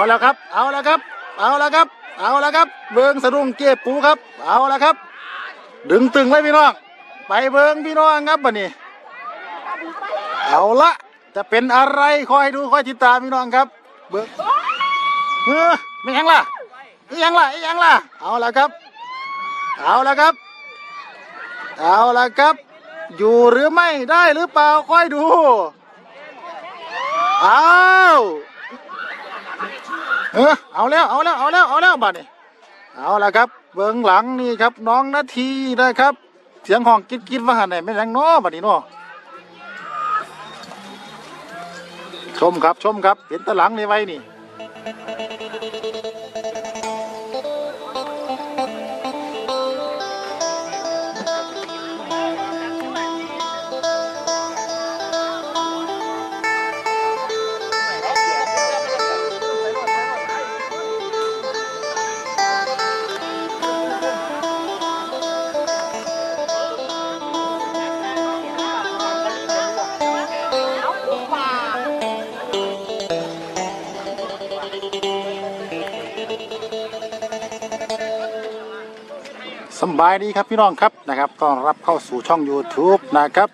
เอาแล้วครับ เอาแล้วครับ เอาแล้วครับ เอาแล้วครับ เบิงสะดุ้งเก็บปูครับ เอาแล้วครับ ดึงตึงไว้พี่น้อง ไปเบิงพี่น้องครับบัดนี้ เอาละจะเป็นอะไรคอยดูคอยติดตามพี่น้องครับ เบิงเออไม่ยังล่ะไม่ยังล่ะไม่ยังล่ะ เอาละครับ เอาละครับ เอาละครับ อยู่หรือไม่ได้หรือเปล่าค่อยดูเอา เออเอาแล้วเอาแล้วเอาแล้วเอาแล้วบัดนี้เอาละครับ เบื้องหลังนี่ครับ น้องนาทีนะครับ เสียงห้องกิดกิดว่าหันไหนไม่แรงน้อบัดนี้น้อชมครับชมครับเห็นตะหลังในไว้นี่ายดีครับพี่น้องครับนะครับต้อนรับเข้าสู่ช่อง YouTube นะครับ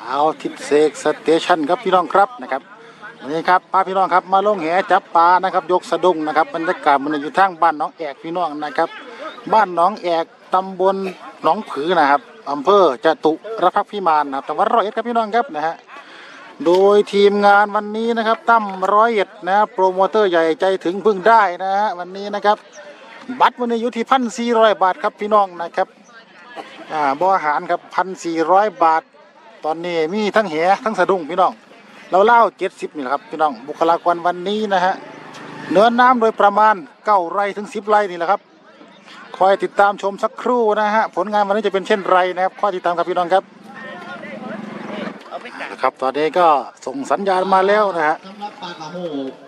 เอาทิศเสกสเตชันครับพี่น้องครับนะครับวันนี้ครับพาพี่น้องครับมาลงแหจับปลานะครับ ยกสะดุ้งนะครับบรรยากาศมันอยู่ทางบ้านน้องแอกพี่น้องนะครับ บ้านน้องแอกตำบลหนองผือนะครับอำเภอจตุรพักพิมานนะครับจังหวัดร้อยเอ็ดครับพี่น้องครับนะฮะโดยทีมงานวันนี้นะครับตั้มร้อยเอ็ดนะโปรโมเตอร์ใหญ่ใจถึงพึ่งได้นะฮะวันนี้นะครับบัตรวันนี้อยู่ที่พันสี่ร้อยบาทครับพี่น้องนะครับ อ่าบ่อาหารครับพันสี่ร้อยบาท ตอนนี้มีทั้งแหทั้งสะดุ้งพี่น้อง เราเล่าเจ็ดสิบนี่แหละครับพี่น้อง บุคลากรวันนี้นะฮะเนื้อน้ำโดยประมาณเก้าไร่ถึงสิบไร่นี่แหละครับ คอยติดตามชมสักครู่นะฮะ ผลงานวันนี้จะเป็นเช่นไรนะครับคอยติดตามครับพี่น้องครับนะครับตอนนี้ก็ส่งสัญญาณมาแล้วนะฮะสำหรับปลากระโห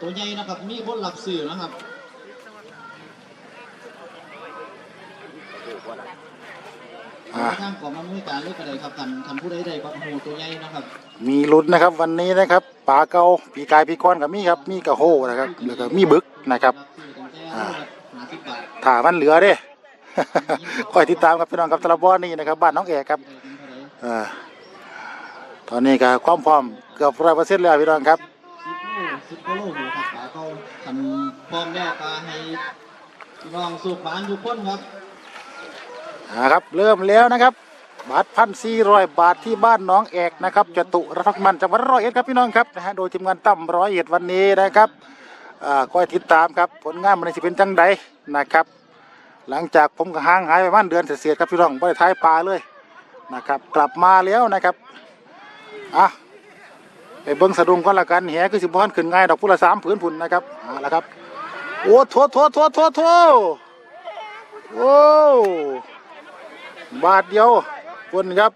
ตัวใหญ่นะครับ มีคนรับสื่อนะครับ อ่า ทางของอำนวยการเลือกอะไรครับกันทำผู้ใดใดปลากระโหตัวใหญ่นะครับ มีลุ้นนะครับวันนี้นะครับปลาเกาปีกายปีก้อนกับมีครับมีกระโหนะครับแล้วก็มีบึกนะครับสื่อตั้งแต่อ่าหาสิบบาทถ้ามันเหลือเด้คอยติดตามครับพี่น้องครับตะลบอนนี่นะครับบ้านน้องเอกครับได้เป็นเท่าไหร่อ่าตอนนี้ก็ความพร้อมเกือบร้อยเปอร์เซ็นต์แล้วพี่น้องครับสิบโลสิบกิโลหมูครับปลาเขาทำพร้อมแล้วก็ให้พี่น้องสูบหวานทุกคนครับ อ่าครับเริ่มแล้วนะครับ บาทพันสี่ร้อยบาทที่บ้านน้องเอกนะครับจตุรพักษ์มันจังหวัดร้อยเอ็ดครับพี่น้องครับนะฮะโดยทีมงานตั้มร้อยเอ็ดวันนี้นะครับอ่าคอยติดตามครับผลงานมันจะเป็นจังใดนะครับ หลังจากผมก็ห่างหายไปประมาณเดือนเศษๆครับพี่น้องไม่ได้ท้ายปลาเลยนะครับกลับมาแล้วนะครับอะไปเบิ้งสะดุ้งก็แล้วกันแหคือสิบวันขึ้นง่ายดอกพุละสามผืนพุ่นนะครับเอาละครับโอ้โถโถโถโถโถโอ้ บาทเดียวพุ่นครับ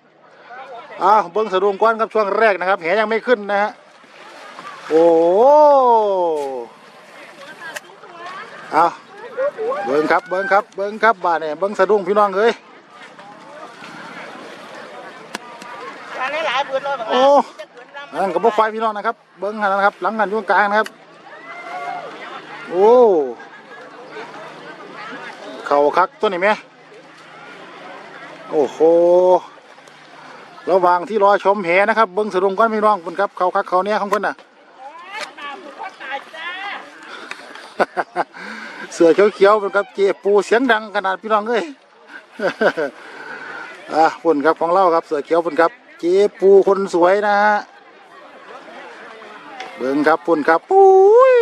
อะเบิ้งสะดุ้งก้อนครับช่วงแรกนะครับแหยังไม่ขึ้นนะฮะโอ้เอาเบิ้งครับเบิ้งครับเบิ้งครับบาดเนี่ยเบิ้งสะดุ้งพี่น้องเอ้ยการหลายๆปืนรถโอ้นั่นกับพวกควายพี่น้องนะครับ เบิ้งหันนะครับ หลังหันอยู่กลางนะครับ โอ้ เข่าคักตัวนี้ไหม โอ้โหระหว่างที่รอชมแหนะครับเบิ้งสะดุ้งก้อนพี่น้องคุณครับเข่าคักเขาเนี้ยของเพิ่นน่ะตามผู้ตายจ้าเสือเขียวๆเป็นครับเจปูเสียงดังขนาดพี่น้องเอ้ยอะพุ่นครับของเราครับเสือเขียวพุ่นครับ เจปูคนสวยนะฮะเบิ่งครับพุ่นครับปุ้ย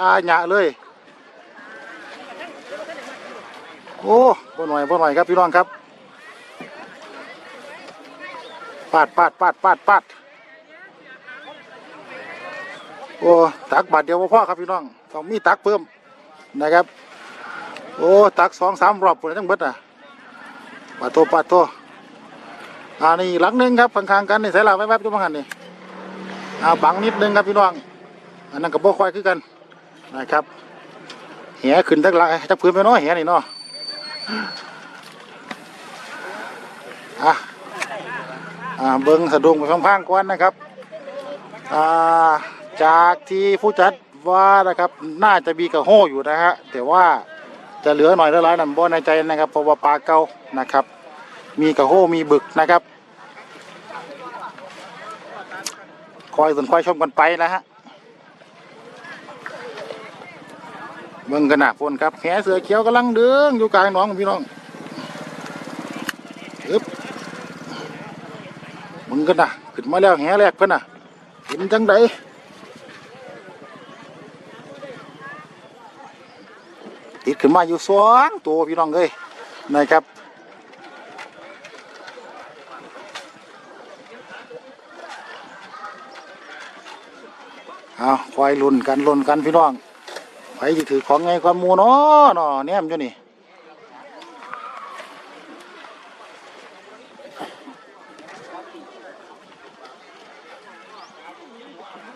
อาหยะเลย โอ้พ่หน่อยพ่หน่อยครับพี่น้องครับ ปาดปาดปาดปาดปาดโอ้ตักบาทเดียวพ่อครับพี่น้องต้องมีตักเพิ่มนะครับ โอ้ตักสองสามรอบปุ่นทั้งเบิดอะปาดโตปาดโตอ่านี่หลังนึงครับข้างๆกันนี่ใส่ลาแวบๆจุ๊บหันนี่อ่าบังนิดนึงครับพี่น้องอันนั้นกับโบควายคือกันนะครับแหขึ้นจักละจักพื้นไปเนาะแหนี่เนาะอะ เบิ้งสะดุ้งไปพังๆก่อนนะครับาจากที่ผู้จัดว่านะครับน่าจะมีกระโหอยู่นะฮะแต่ว่าจะเหลือหน่อยละลายนั่นบ่ในใจนะครับเพราะว่าปลาเก่านะครับ มีกระโหมีบึกนะครับ คอยสนคอยชมกันไปนะฮะเบิ่งกันนะพนครับแหเสือเขียวกำลังเดืองอยู่กลางหนองพี่น้องอึบ มึงกันนะขึ้นมาแล้วแหแรกเพิ่นน่ะเห็นจังไดติดขึ้นมาอยู่สองตัวพี่น้องเอ้ยนะครับเอาคอยลุ้นกันลุ้นกันพี่น้องไปสิถือของไงความมูเนาะเนาะเนี่ยมันอยู่นี่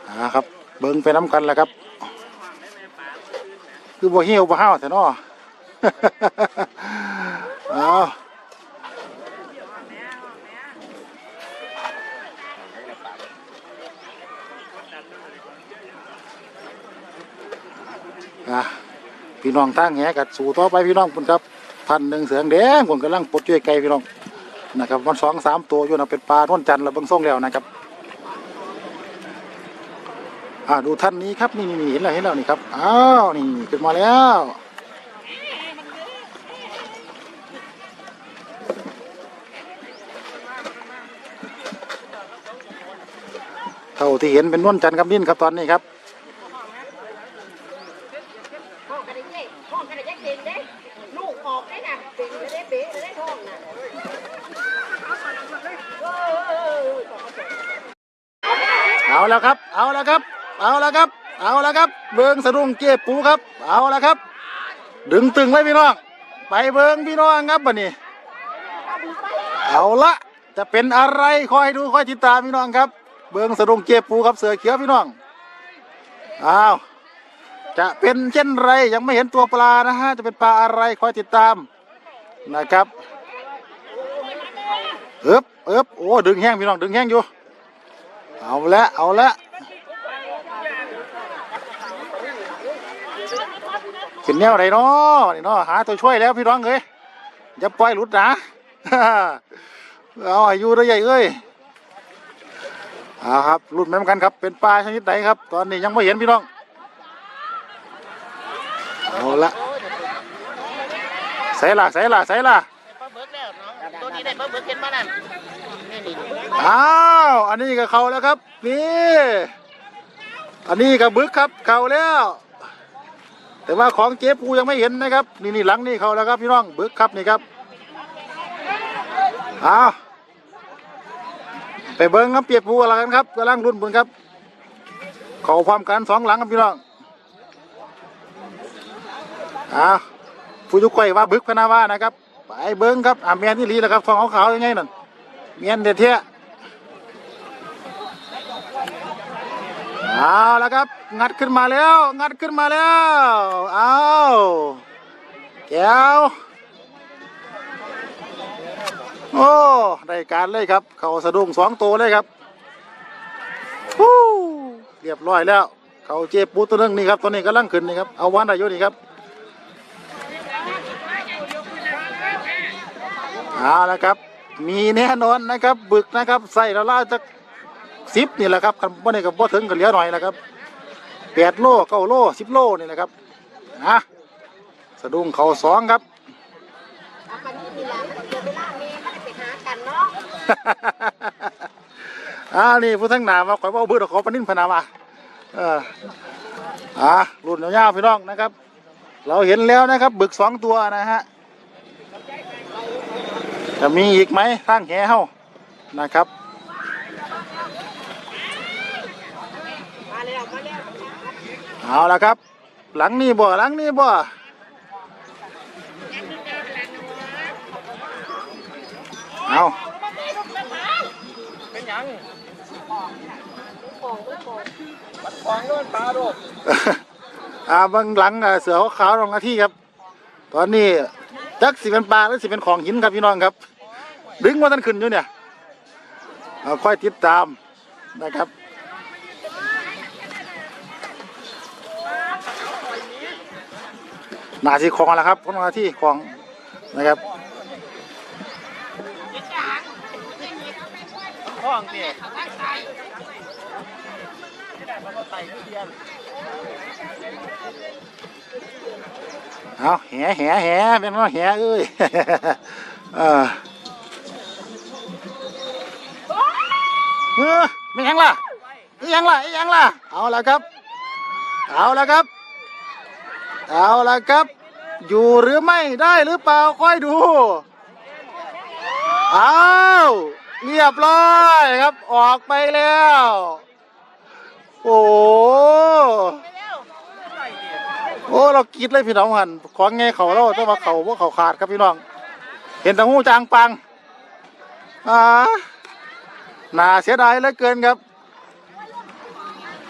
อ่าครับ เบิ่งไปน้ำกันแล้วครับ คือบ่เหี่ยวบ่ห้าวแต่นาะเอาอะพี่น้องตั้งแหกัดสู่ต่อไปพี่น้องคุณครับพันหนึ่งเสืองแดงผมกำลังปลดช่วยไก่พี่น้องนะครับวันสองสามตัวอยู่นะเป็นปลาท้นจันทร์แล้วเบิ่งส่งแล้วนะครับ อ่าดูท่านนี้ครับนี่นี่นเห็นแล้วเห็นแล้วนี่ครับอ้าวนี่ขึ้นมาแล้วเท่าที่เห็นเป็นนวลจันทร์กับนิ่นครับตอนนี้ครับ ห้องกันได้เจ๊ห้องกันได้เจ๊เด้ลูกออกได้น่ะเป๋ได้เป๋ได้ท้องน่ะ เอาแล้วครับ เอาแล้วครับ เอาแล้วครับ เอาแล้ว ครับ เบิงสะดุ้งเก็บปูครับ เอาแล้วครับ ดึงตึงไว้พี่น้อง ไปเบิงพี่น้องครับบัดนี้ เอาละจะเป็นอะไรคอยดูคอยติดตามพี่น้องครับ เบิงสะดุ้งเก็บปูครับเสือเขียวพี่น้อง อ้าว จะเป็นเช่นไรยังไม่เห็นตัวปลานะฮะ จะเป็นปลาอะไรคอยติดตามนะครับเอ๊บเอ๊บโอ้ดึงแห้งพี่น้องดึงแห้งอยู่ เอาละเอาละ ขึ้นแนวไหนเนาะนี่เนาะหาตัวช่วยแล้วพี่น้องเอ้ยอย่าปล่อยหลุดนะเอาอายุได้ใหญ่เอ้ยเอาครับหลุดแม่นกันครับเป็นปลาชนิดไหนครับ ตอนนี้ยังไม่เห็นพี่น้องเอาละใส่ละใส่ละใส่ละปลาเบิกแล้วน้องตัวนี้ได้ปลาเบิกเห็นมานั่นนี่นี่อ้าวอันนี้ก็เขาแล้วครับนี่อันนี้ก็บึกครับเขาแล้ว แต่ว่าของเจ๊ปูยังไม่เห็นนะครับ นี่นี่หลังนี่เขาแล้วครับพี่น้องบึกครับนี่ครับอ้าวไปเบิ้งครับเปียกปูอะไรกันครับกำลังรุ่นบุญครับเขาพร้อมกันสองหลังครับพี่น้องอ้าวผู้ยุกไก่ว่าบึกพนาว่านะครับ ไปเบิ้งครับอ่าเมียนที่ลีแล้วครับฟองขาวๆยังไงนั่นเมียนเด็ดเทีย เอาแล้วครับ งัดขึ้นมาแล้ว งัดขึ้นมาแล้วเอาแก้วโอ้ได้การเลยครับ เขาสะดุ้งสองตัวเลยครับฮู้เรียบร้อยแล้ว เขาเจ็บปูตัวนึงนี่ครับตัวนี้กำลังขึ้นนี่ครับเอาวันได้อยู่นี่ครับเอาละครับ มีแน่นอนนะครับ บึกนะครับใส่ละล่าจะ สิบนี่แหละครับคันบ่ได้กับบ่ถึงก็เหลือหน่อยนะครับแปดโลเก้าโลสิบโลนี่แหละครับนะสะดุ้งเขาสองครับเอากันนี่ทีหลังเดี๋ยวเวลานี้มันไปหากันเนาะอ่านี่ผู้ทั้งหนามาข่อยว่าเอาบืดขอปลานิ่นพนามาเอออ่ารุ่นยาวๆพี่น้องนะครับ เราเห็นแล้วนะครับ บึกสองตัวนะฮะจะมีอีกไหมทางแหเฮานะครับ มา แล้วมาแล้วเอาละครับ หลังนี้บ่หลังนี้บ่เอาเป็นหยังอ่าเบางหลังอะเสือขาวๆรองหน้าที่ครับ ตอนนี้จักสิเป็นปลาหรือสิเป็นของหินครับพี่น้องครับ ดึงมาทันขึ้นอยู่เนี่ยเอาค่อยติดตามนะครับ หนาสีคลองแล้วครับคนมาที่คลองนะครับห้องเนี่ยเอาแห่แห่แห่เป็นว่าแห่เอ้ยเออเออไม่ยังล่ะไม่ยังล่ะไม่ยังล่ะ เอาละครับ เอาละครับ เอาละครับ อยู่หรือไม่ได้หรือเปล่าค่อยดูเอาเรียบร้อยครับ ออกไปแล้ว โอ้โหโอ้เรากิดเลยพี่น้องหันของไงเขาเราต้องมาเขาว่าเขาขาดครับพี่น้อง เห็นต่หูจางปังอ่าน่าเสียดายเหลือเกินครับ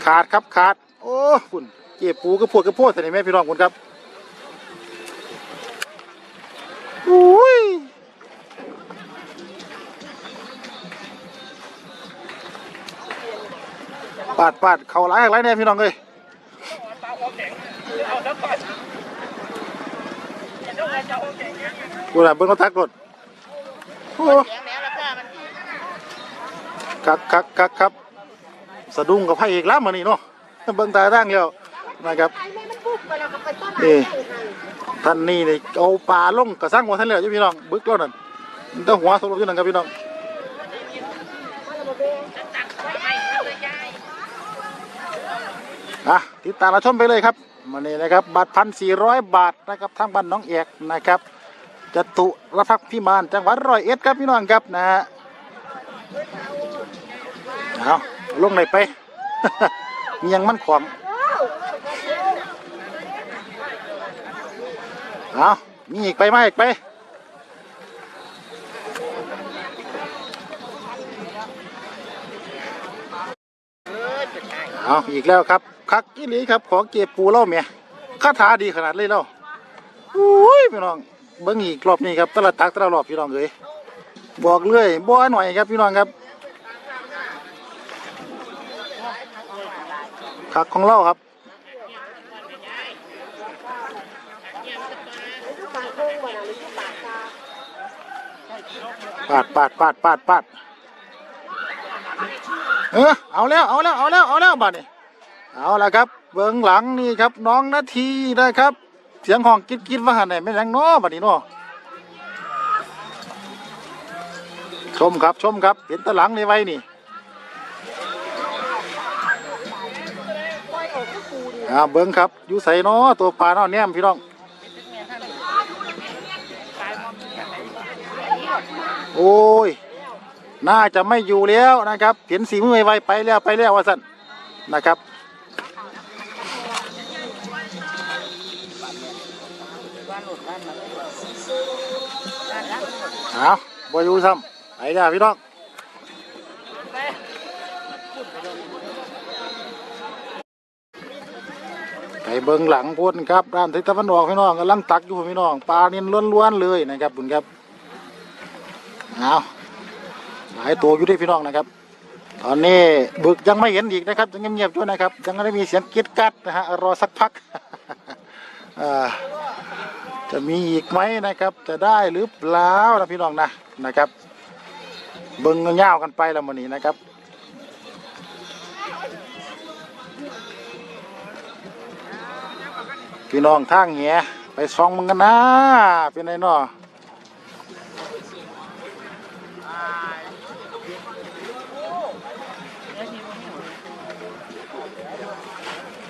ขาดครับขาด โอ้คุณเก็บปูก็พวดก็พวดใส่ในแม่พี่น้องคุณครับอุ้ยปาดปาดเขาหลายอะไรเนี่ยพี่น้องเลยกูน่ะเบิ้งเขาทักรถโอ้คักคักคักครับ สะดุ้งกับพระเอกแล้วมานี่เนาะเบิ้งตาตั้งแล้ว นะครับไอ้แม่มันปุ๊บไปแล้วก็ไปต้นนี่ไม้ให้ท่านนี่นี่เอาปลาลงกระสังหัวท่านเหลืออยู่พี่น้องบึกแล้วนั่นมันต้องหัวสลบอยู่นั่นครับพี่น้องอะติดตามรับชมไปเลยครับมานี่นะครับบัตรพันสี่ร้อยบาทนะครับทางบ้านน้องเอกนะครับจตุรพักษ์พิมานจังหวัดร้อยเอ็ดครับพี่น้องครับนะฮะเอาลงไหนไปเมียงมันขวาง เอามีอีกไปไหมอีกไปเอาอีกแล้วครับ คักกิลีครับ ของเก็บปูเล่าเมียคาถาดีขนาดเลยเล่าอุ้ยพี่น้องเบิ้งอีกรอบนี้ครับตะละตักตะละรอบพี่น้องเอ้ยบอกเลยบ่หน่อยครับพี่น้องครับคักของเราครับ ปากโค้งบ่น่ะหรือปากตาปาดปาดปาดปาดปาดเออเอาแล้วเอาแล้วเอาแล้วเอาแล้วบัดนี้เอาละครับ เบื้องหลังนี่ครับน้องนาทีนะครับ เสียงห้องกิ๊ดกิ๊ดว่าหันไหนไม่ยังน้อบัดนี้น้อชมครับชมครับ เห็นตะหลังในไว้นี่อ่าเบิ้งครับอยู่ใส่น้อตัวปลาน้อแนมพี่น้อง โอ้ย น่าจะไม่อยู่แล้วนะครับเห็นสีมือไวๆไปแล้วไปแล้วว่าสั่นนะครับเอาบอยู่ซ้ำไปแล้วพี่น้องไปเบิ้งหลังพุ่นครับด้านทิศตะวันออกพี่น้องกำลังตักอยู่พี่น้องปลาเนียนล้วนๆเลยนะครับบุญครับ เอาหลายตัวอยู่ด้วยพี่น้องนะครับ ตอนนี้บึกยังไม่เห็นอีกนะครับยังเงียบๆอยู่นะครับ ยังไม่ได้มีเสียงกรีดกัดนะฮะรอสักพักจะมีอีกไหมนะครับ จะได้หรือเปล่านะพี่น้องนะนะครับ เบิ้งเงาวกันไปแล้วมันนี้นะครับพี่น้องทางเหี้ยไปส่องมึงกันนะเป็นไงเนาะ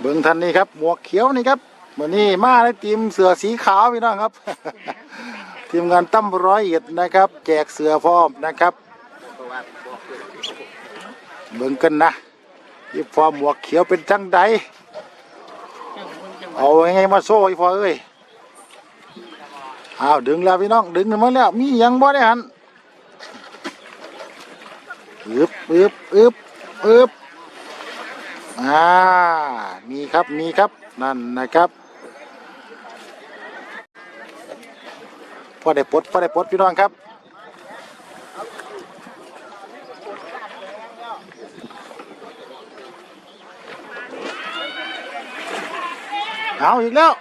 เบิ้องทันนี่ครับ หมวกเขียวนี่ครับวันนี้มาในทีมเสือสีขาวพี่น้องครับ ทีมงานตั้มร้อยเอ็ดนะครับ แจกเสือพร้อมนะครับ เบิ้องกันนะยี่ฟอหมวกเขียวเป็นจังใดเอาไงมาโซ่อีพอเอ้ยเอาดึงแล้วพี่น้องดึงมาแล้วมียังบ่ได้หัน อึบอึบอึบอึบอ่ามีครับมีครับนั่นนะครับพอได้ปลดพอได้ปลดพี่น้องครับเอาอีกแล้ว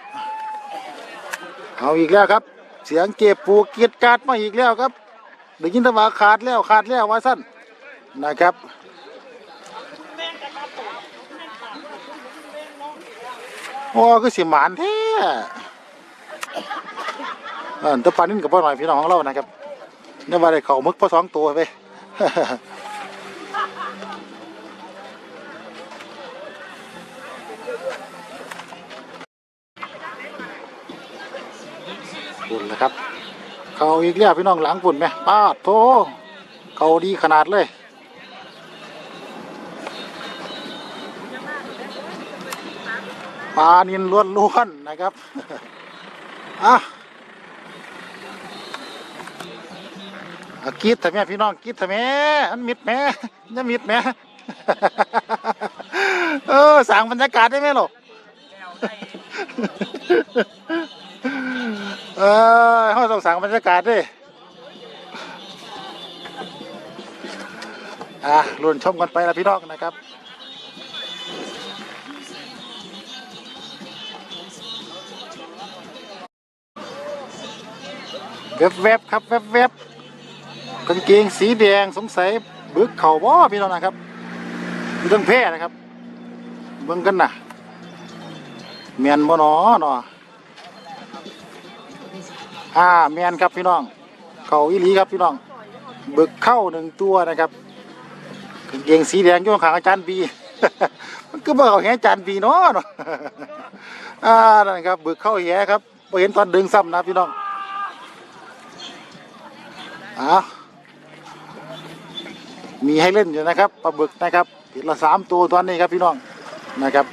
เอาอีกแล้วครับ เสียงเก็บปูเกียดการ์ดมาอีกแล้วครับได้ยินแตว่าขาดแล้วขาดแล้วว่าสั้น นะครับโอ้คือสิหมานแท้เออตะปานนินกับพ่อหน่อยพี่น้องของเรานะครับเนี่ยว่าได้เขามึกพ่อสองตัวไปฝุ่นนะครับ เขาอีกแล้วพี่น้องหลังฝุ่นไหมป้าดโถเขาดีขนาดเลย ปลานินล้วนๆนะครับ อะกีดทำไมพี่น้องกีดทำไมอันมิดแม่ยังมิดแม่เออสั่งบรรยากาศได้ไหมลูกเออเขาต้องสั่งบรรยากาศดิอะรุ่นชมกันไปละพี่น้องนะครับ แวบๆครับแวบๆกางเกงสีแดงสงสัยบึกเข่าบ่พี่น้องนะครับเรื่องแพ้นะครับเบิ่งกันนะเมียนบ่หนอเนาะอ่าแมนครับพี่น้อง เข่าอีหลีครับพี่น้องบึกเข้าหนึ่งตัวนะครับกางเกงสีแดงยู่ข้างอาจารย์บีมันก็บอกเขาแหอาจารย์บีเนาะเนาะอ่านั่นครับบึกเข้าแหครับเห็นตอนดึงซ้ำนะพี่น้อง อ่ามีให้เล่นอยู่นะครับปลาบึกนะครับทีละสามตัวตอนนี้ครับพี่น้องนะครับ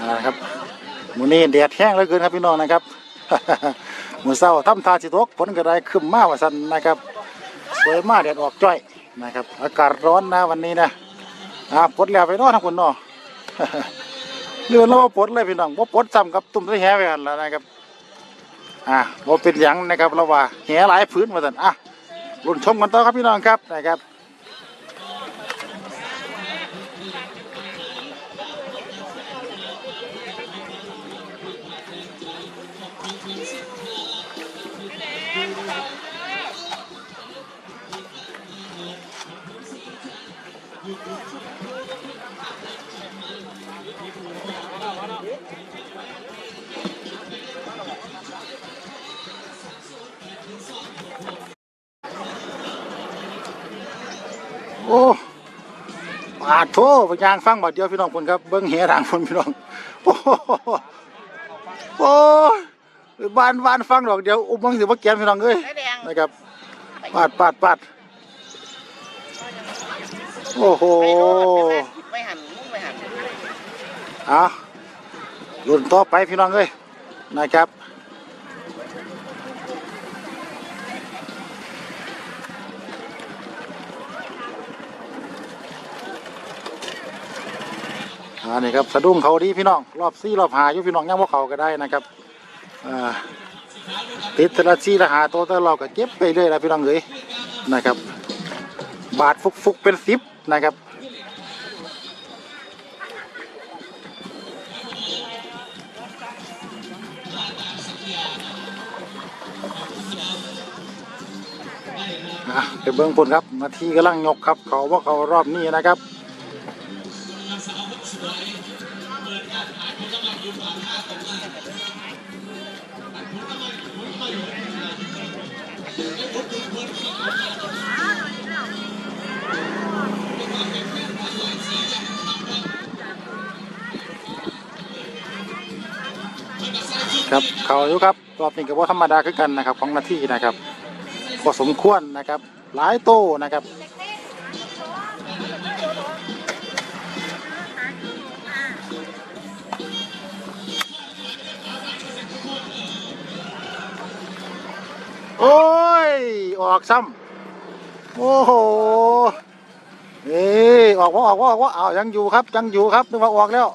อ่าครับมือนี้แดดแห้งเหลือเกินครับพี่น้องนะครับมือเช้าทำทาสิตกฝนก็ได้ครึ้มมาว่าซั่นนะครับ สวยมากแดดออกจ้อย นะครับ อากาศร้อนนะวันนี้นะอ่าปลดแล้วไปนอทั้งคนเนาะเรื่อเราบ่ปลดเลยพี่น้องบ่ปลดซ้ำกับตุ่มตะแหไปกันแล้วนะครับอ่าบ่เป็นหยังนะครับเราว่าแหหลายพื้นว่าซั่นอะรุ่นชมกันต่อครับพี่น้องครับนะครับาดโถไปยางฟังบาดเดียวพี่น้องคนครับ เบิ้งแหทางคนพี่น้อง โอ้โหโอ้ยบานบานฟังดอกเดียวอุ้มบังสิบ่เกียนพี่น้องเอ้ยแดงนะครับปาดปาดปาดโอ้โหไม่หันมุ่งไม่หันอะรุ่นต่อไปพี่น้องเอ้ยนะครับ อ่านี่ครับสะดุ้งเขาดีพี่น้องรอบซี่รอบหาอยู่พี่น้องย่างพวกเขาก็ได้นะครับติดตละซี่ละหาตัวแต่เราก็เก็บไปเรื่อยนะพี่น้องเอ้ยนะครับ บาทฟุกๆเป็นสิบนะครับอะไปเบิ้องผลครับนาที่กำลังยกครับ เขาว่าเขารอบนี้นะครับ ครับเขาอยู่ครับรอบนี้ก็ว่าธรรมดาคือกันนะครับของนาทีนะครับพอสมควรนะครับ หลายโตนะครับโอ้ย ออกซ้ำโอ้โหนี่ออกว่าออกว่าออกว่าเอายังอยู่ครับยังอยู่ครับนึกว่าออกแล้ว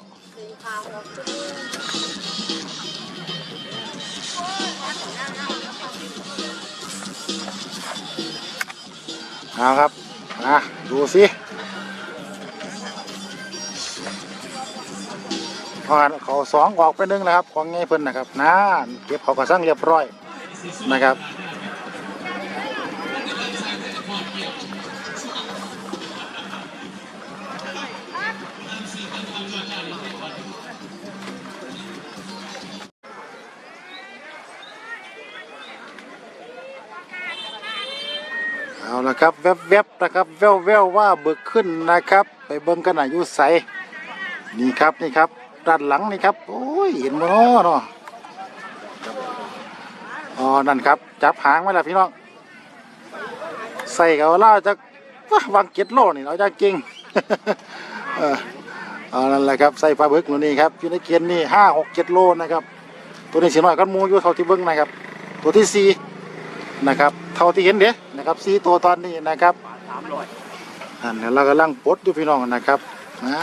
เอาครับนะดูสิพอเขาสองออกไปหนึ่งแล้วครับ ของไงเพิ่นนะครับนะเก็บเขากระสั่งเรียบร้อยนะครับ ละครับแวบๆนะครับแววๆว่าเบิกขึ้นนะครับ ไปเบิ่งกันหน่อยยู่ใสนี่ครับนี่ครับด้านหลังนี่ครับโอ้ยเห็นบ่เนาะเนาะอ๋อนั่นครับ จับหางไว้ล้วพี่น้องใส่กับล่าจะวางเก็ดโลนี่เราจะเก่งเออเอานั่นแหละครับใส่ปลาบึกหนูนี่ครับอยู่ในเกียนนี่ห้าหกเจ็ดโลนะครับ ตัวนี้สีน้อยก็มูอยู่เท่าที่เบิ้งนะครับ ตัวที่สี่ นะครับ เท่าที่เห็นเด้นะครับสีตัวตอนนี้นะครับอันนี้เรากำลังปลดอยู่พี่น้องนะครับอ่า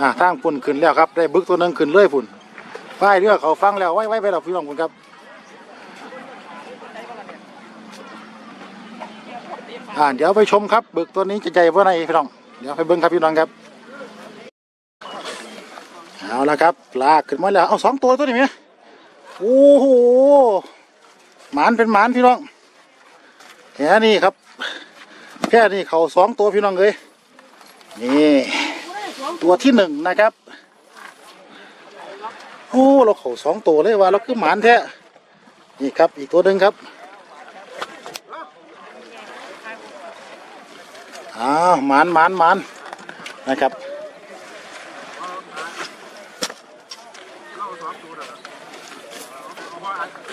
อ่าทางฝุ่นขึ้นแล้วครับได้บึกตัวหนึงขึ้นเลยฝุ่นป้ายเรือเขาฟังแล้วไว้ไว้ไปแล้วพี่น้องคุณครับอ่าเดี๋ยวไปชมครับบึกตัวนี้จะใหญ่เ่าไหนพี่น้องเดี๋ยวไปเบิ้งครับพี่น้องครับ เอาละครับ ลากขึ้นมาแล้ว เอาสองตัวตัวนี้ไหมโอ้โหหมานเป็นหมานพี่น้องแค่นี้ครับ แค่นี้เขาสองตัวพี่น้องเลยนี่ตัวที่หนึ่งนะครับโอ้เราเขาสองตัวเลยว่าเราคือหมานแท้นี่ครับอีกตัวหนึ่งครับอ้าวหมานหมานหมานนะครับ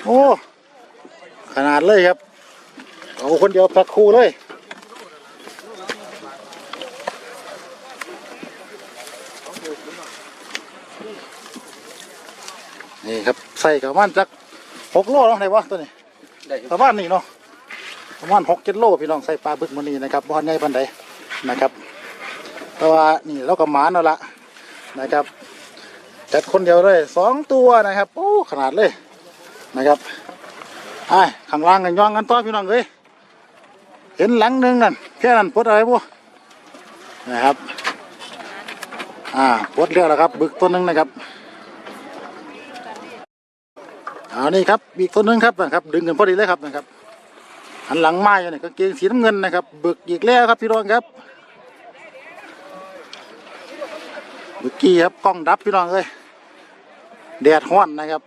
โอ้ ขนาดเลยครับ เอาคนเดียวแพ็คคู่เลยนี่ครับใส่กับมันจักหกโลเนาะไหนวะตัวนี้ประมาณนี้เนาะประมาณหกเจ็ดโลพี่น้องใส่ปลาบึกมันนี่นะครับบ้านใหญ่ปันใดนะครับ แต่ว่านี่เราก็หมานเอาละนะครับ จัดคนเดียวเลยสองตัวนะครับโอ้ขนาดเลย นะครับไอ้ข้างล่างกันย่องกันต่อพี่น้องเอ้ยเห็นหลังหนึ่งนั่นแค่นั้นปดอะไรบุนะครับอ่าปดเรียกแล้วครับ บึกตัวหนึ่งนะครับเอานี่ครับอีกตัวหนึ่งครับนะครับ ดึงกันพอดีเลยครับนะครับหันหลังไม้อยู่นี่ยกางเกงสีน้ำเงินนะครับบึกอีกแล้วครับพี่น้องครับบึกกี้ครับกล้องดับพี่น้องเอ้ยแดดห้อนนะครับ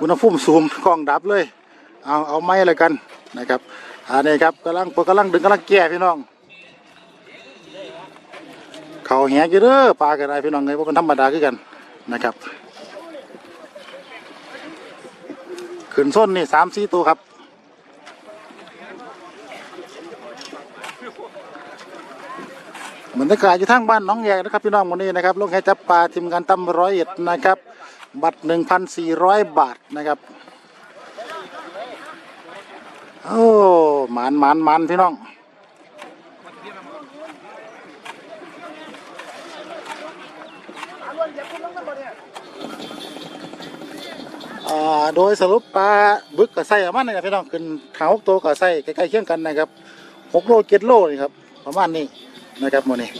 อุณหภูมิสูงกล้องดับเลย เอาเอาไม้เลยกันนะครับอันนี้ครับกำลังกำลังดึงกำลังแก่พี่น้อง เขาแหกอยู่เด้อปลากระไรพี่น้องไงเพราะเป็นธรรมดาคือกันนะครับขึ้นส้นนี่สามสี่ตัวครับบรรยากาศอยู่ทางบ้านน้องแยกนะครับพี่น้องวันนี้นะครับลงแค่จับปลาทีมงานตำร้อยเอ็ดนะครับ บัตรหนึ่งพันสี่ร้อยบาทนะครับ โอ้หมันหมันหมันพี่น้องโดยสรุปปลาบึกกับไส้ประมาณนี้นะพี่น้องขึ้นขาวตัวกับไส้ใกล้ๆเคียงกันนะครับหกโลเจ็ดโลนี่ครับประมาณนี้นะครับโมนี่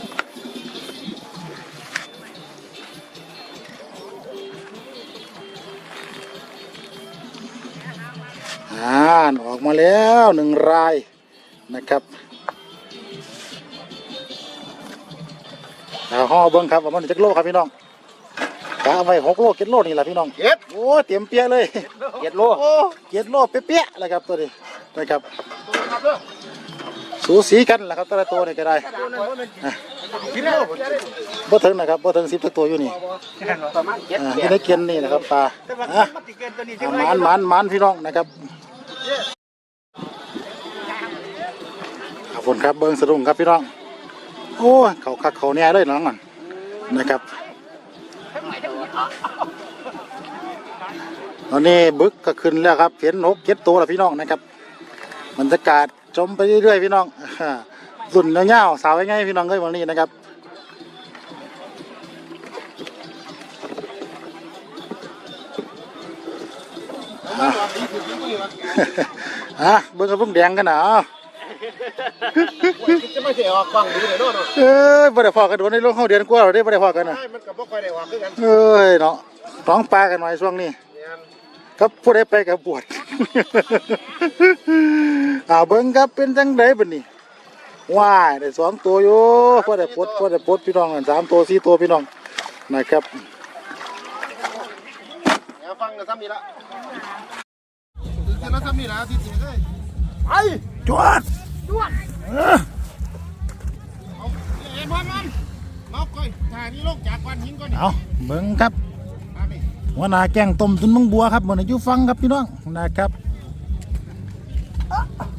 อ่านออกมาแล้วหนึ่งรายนะครับเอาห่อเบิ้งครับว่ามันจักโลครับพี่น้องกะเอาไว้หกโลเจ็ดโลนี่แหละพี่น้องเจ็ดโอ้เตรียมเปียเลยเจ็ดโลโอ้เกียรโลเปี้ยๆเลยครับตัวนี้นะครับสูสีกันแหละครับแต่ละตัวนี่ก็ได้บ่ถึงนะครับบ่ถึงสิบตัวอยู่นี่ประมาณเจ็ดอ่าที่ในเกียนนี่นะครับปลาอะอ่าหมานหมานหมานพี่น้องนะครับ ขอบคุณครับเบิ้งสะดุ้งครับพี่น้อง โอ้ยเขาคักเขาเนี่ยเลยน้องมันนะครับ ตอนนี้บึกก็ขึ้นแล้วครับเห็นนกเจ็ดตัวแล้วพี่น้องนะครับบรรยากาศจมไปเรื่อยๆพี่น้องอ่ารุ่นเงี้ยวๆสาวไงพี่น้องเอ้ยวันนี้นะครับ อะเบิ่งกับลุงแดงกันนะเอาจะไม่เสียออกฟังดูเลยเนาะเนาะเอ้ยบ่ได้พอกันโดนในโลกเฮาเดือนกว่าแล้วเด้บ่ได้พอกันน่ะใช่มันก็บ่ค่อยได้ออกคือกันเอ้ยเนาะร้องปลากันหน่อยช่วงนี้เนี่ยครับผู้ใดไปกับบวชอ่าเบิ่งครับเป็นจังไดบัดนี้ว้ายได้สองตัวอยู่พอได้ปลดพอได้ปลดพี่น้องกันสามตัวสี่ตัวพี่น้องนะครับเดี๋ยวฟังกันซ้ำนี่ละ จะแล้วซ้ำนี่ละที่จริงเลยไปจวดจวดเอาเอ็นวันมันมาก่อยถ่ายนี่ลงจากวันหินก่อนนี่เอาเบิ่งครับมาดิหัวหน้าแกงต้มตุนมึงบัวครับมันอยู่ฟังครับพี่น้องนะครับ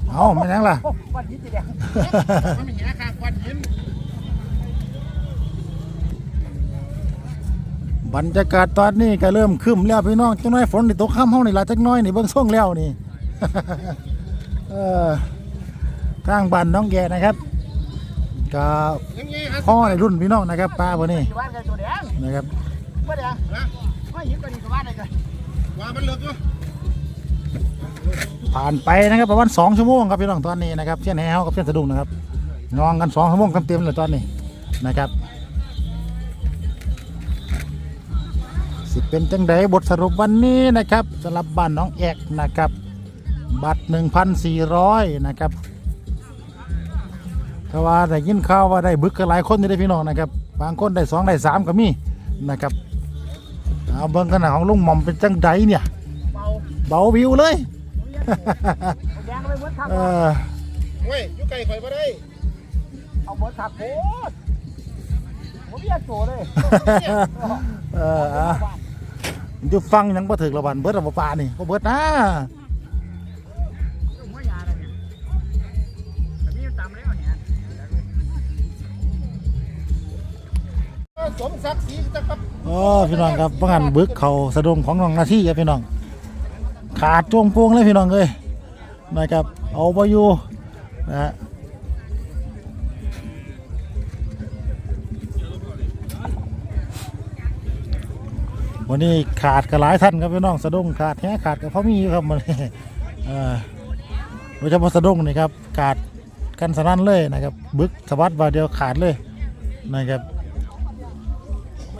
เอาไม่ยังล่ะมันมีแง่ข้างวันหิน บรรยากาศตอนนี้ก็เริ่มคึมแล้วพี่น้องจังน้อยฝนในตกข้ามห้องนี่ละจักน้อยนี่เบิ่งส่งแล้วนี่ เออทางบ้านน้องแกนะครับก็ยังไงฮะพ่อในรุ่นพี่น้องนะครับป้าวกนี้นะครับผ่านไปนะครับประมาณสองชั่วโมงครับพี่น้องตอนนี้นะครับเช่นแฮวกับเช่นสะดุ้งนะครับนอนกันสองชั่วโมงเต็มๆเลยตอนนี้นะครับ สิเป็นจังไดบทสรุปวันนี้นะครับสำหรับบ้านน้องแอกนะครับ บัตร 1,400 นะครับถ้าว่าได้ยินข่าวว่าได้บึกกันหลายคนนี่ได้อพี่น้องนะครับบางคนได้สองได้สามก็มีนะครับเอาเบิ่งกันหนะของลุงหม่อมเป็นจังไดเนี่ย เบาเบาวิวเลยแดงก็ไม่เหมือนทางเออเว้ยอยู่ไกลข่อยบ่ได้เอาเหมือนทางโคตรผมอยากโจเลยเอออะ อยู่ฟังยังบ่ถึกละบันเบิดระบปลานี่บ่เบิดนะหัวยาอะไรเนี่ยแต่นี่ตามแล้วเนี่ยสมศักดิ์ศรีจังครับโอ้พี่น้องครับว่างันบึกเขาสะดงของน้องนาทีครับพี่น้อง ขาดจงโปวงเลยพี่น้องเอ้ยนะครับเอาไปอยู่นะฮะ วันนี้ขาดกันหลายท่านครับพี่น้องสะดงขาดแท้ขาดกับพ่อมีครับมันโดยเฉพาะสะดงนี่ครับขาดกันสนั่นเลยนะครับ บึกสะบัดบาเดียวขาดเลยนะครับหม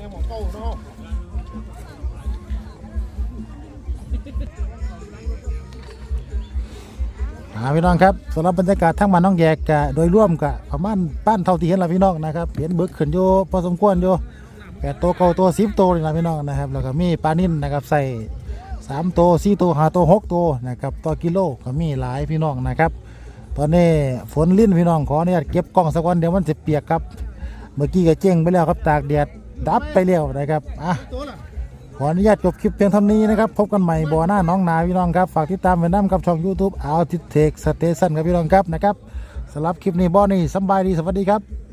อาพี่น้องครับสำหรับบรรยากาศทั้งมันน้องแยกกะโดยร่วมกะประมาณป้านเท่าที่เห็นละพี่น้องนะครับเห็นบึกขึ้นอยู่พอสมควรอยู่ แปดตัวเก้าตัวสิบตัวนี่ละพี่น้องนะครับแล้วก็มีปลานิ่นนะครับใส่สามตัวสี่ตัวห้าตัวหกตัวนะครับต่อกิโลก็มีหลายพี่น้องนะครับ ตอนนี้ฝนลิ้นพี่น้องขอเนี่ยเก็บกล้องสักวันเดี๋ยวมันจะเปียกครับ เมื่อกี้ก็เจ๊งไปแล้วครับตากแดดดับไปแล้วนะครับอะขออนุญาตจบคลิปเพียงเท่านี้นะครับ พบกันใหม่บ่อหน้าน้องนาพี่น้องครับ ฝากติดตามไว้น้ำกับช่อง YouTube เอาทิเทคสเตชันครับพี่น้องครับนะครับสำหรับคลิปนี้บ่อนี้สบายดีสวัสดีครับ